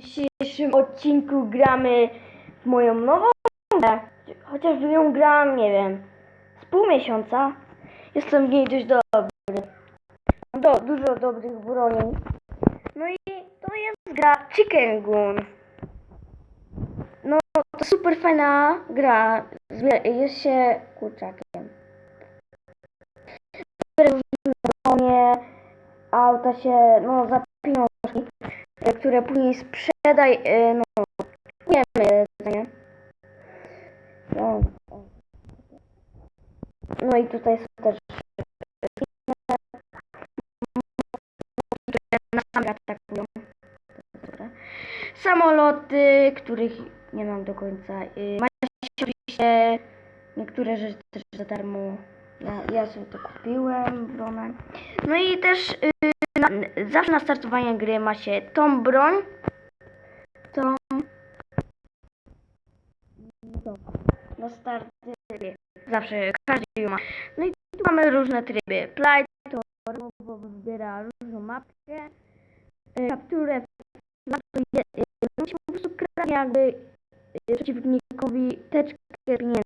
dzisiejszym odcinku gramy w moją nową grę. Chociaż w nią gram, nie wiem, z pół miesiąca. Jestem w niej dość dobry. Mam do, dużo dobrych broni. No i to jest gra Chicken Gun. No, to super fajna gra. Jest się kurczakiem. Różne bronie, auta się, no, za e, które później sprzedaj, e, no, wiemy, nie? No, no i tutaj są też. Dobra. Samoloty, których nie mam do końca. Y, Macie oczywiście niektóre rzeczy też za darmo. Ja, ja sobie to kupiłem, bronę. No i też y, na, zawsze na startowanie gry ma się tą broń, tą, na start gry. Zawsze każdy ma. No i tu mamy różne tryby. Play to wybiera różną mapkę. Y, Kapturę na to idzie, y, musi po prostu kraść jakby y, przeciwnikowi teczkę pieniędzy.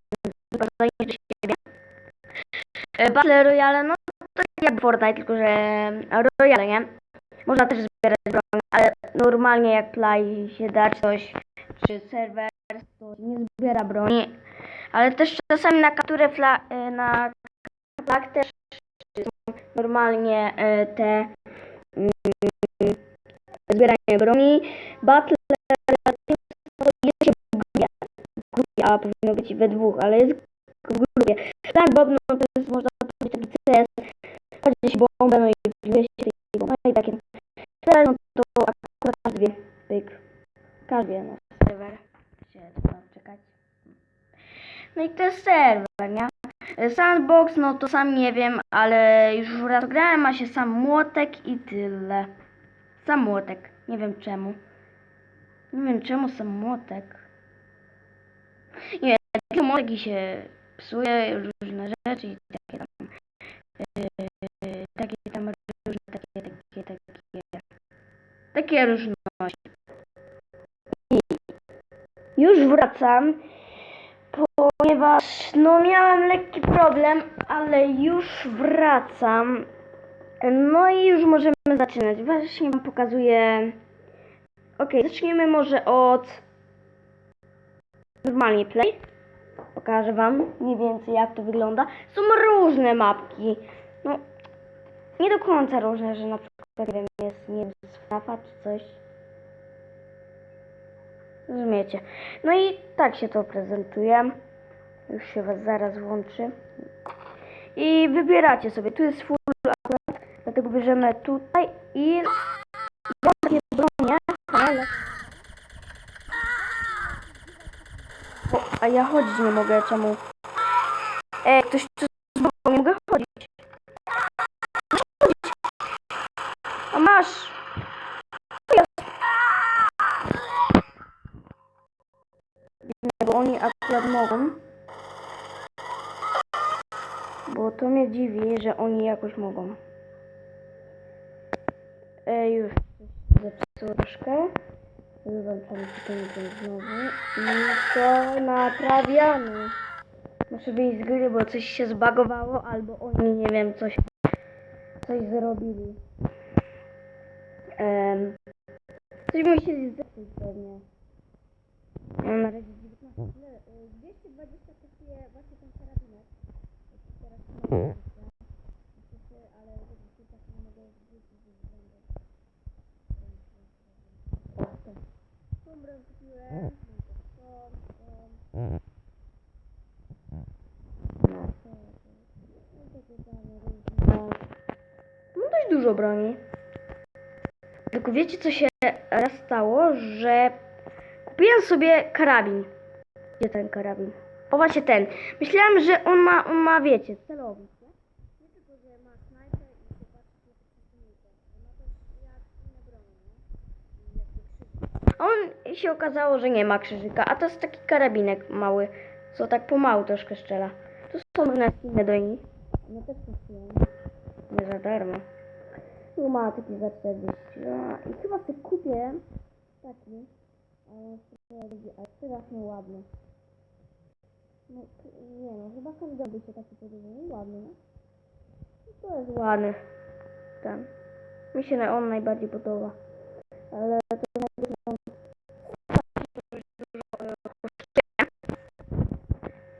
E, Battle Royale, no to jak Fortnite, tylko że Royale, nie? Można też zbierać broń, ale normalnie jak play się da coś, czy serwer, to nie zbiera broni. Ale też czasami na kapturę fla, e, na flag też normalnie e, te mm, zbieranie broni. Battle to jest się w a powinno być we dwóch, ale jest w grupie. Plan Bob, no to jest można powiedzieć taki CS, chodzi się bombę, no i 200 i bomba, no i takie. Teraz no to akurat każdy pyk. Każdy na serwer. Się trzeba czekać. No i to jest serwer, nie? Sandbox, no to sam nie wiem, ale już raz grałem, ma się sam młotek i tyle. Sam młotek, nie wiem czemu. Nie wiem czemu sam młotek. Nie, taki młotek i się psuje różne rzeczy i takie tam yy, takie tam różne takie takie takie takie różności. I już wracam, ponieważ no miałam lekki problem, ale już wracam. No i już możemy zaczynać. Właśnie wam pokazuję. Ok, zaczniemy może od normalnie play pokażę wam mniej więcej jak to wygląda. Są różne mapki. No, nie do końca różne, że na przykład nie wiem, jest nie wiem, czy coś. Rozumiecie. No i tak się to prezentuje. Już się was zaraz włączy. I wybieracie sobie. Tu jest full akurat, dlatego bierzemy tutaj i mam takie bronie, ale o, a ja chodzić nie mogę, czemu? Ej, ktoś tu z boku, nie mogę chodzić. A masz! Bo oni akurat mogą. Bo to mnie dziwi, że oni jakoś mogą. Ej, już zepsuło troszkę. Wyłączamy czytelnikiem znowu. I to naprawiamy. Muszę wyjść z gry, bo coś się zbagowało, albo oni, nie wiem, coś, coś zrobili. Um, coś musieli zepsuć pewnie. Ja na razie 19. Ile? Y, 220 kosztuje właśnie ten karabinet. Dużo broni. Tylko wiecie, co się raz stało, że kupiłem sobie karabin. Gdzie ten karabin? O właśnie ten. Myślałem, że on ma, on ma wiecie, celownik, nie? Nie tylko, że ma snajper i na przeciwnika. Ma też jak inne nie? On się okazało, że nie ma krzyżyka, a to jest taki karabinek mały, co tak pomału troszkę strzela. Tu są różne skiny do nich. One też kosztują. Nie za darmo. Tu ma taki za 40. A, I chyba sobie kupię taki, ale ale strasznie ładny. No, nie no, chyba każdy by się taki podobał. Ładny, no. To jest ładny. Ten. Mi się on najbardziej podoba. Ale to.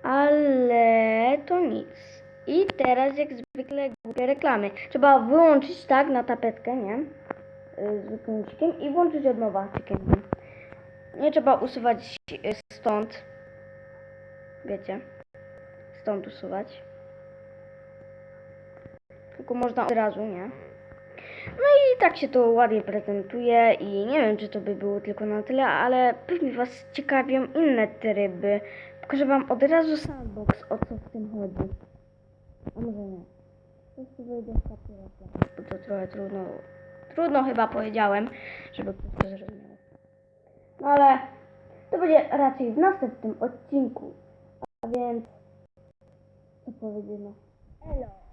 Ale to nic. I teraz jak zwykle głupie reklamy. Trzeba wyłączyć tak na tapetkę, nie? Y, Zwykłym guzikiem i włączyć od nowa chicken. Nie trzeba usuwać stąd. Wiecie. Stąd usuwać. Tylko można od razu, nie? No i tak się to ładnie prezentuje i nie wiem, czy to by było tylko na tyle, ale pewnie Was ciekawią inne tryby. Pokażę Wam od razu sandbox, o co w tym chodzi. A może nie. Po prostu wyjdę z kapitulacji, bo to trochę trudno, trudno chyba powiedziałem, żeby ktoś to zrozumiał. No ale to będzie raczej w następnym odcinku. A więc, co powiedzieć no? Elo!